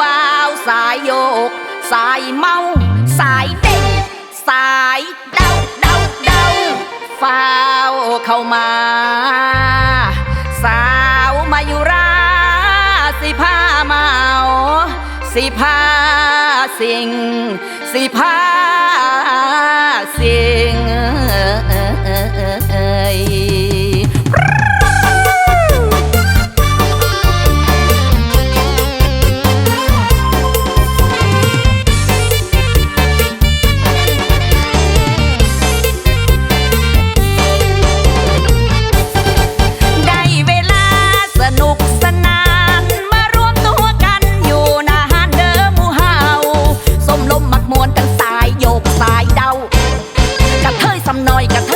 บาวสายโยก สายเมา สายเด้งสายเดาเดาเดาฝ้าวเข้ามา สาวมาอยู่ราสิผ้าเมา สิผ้าสิง สิผ้าสิง กันสายโยกสายเดากระเทยสำน้อยกระเท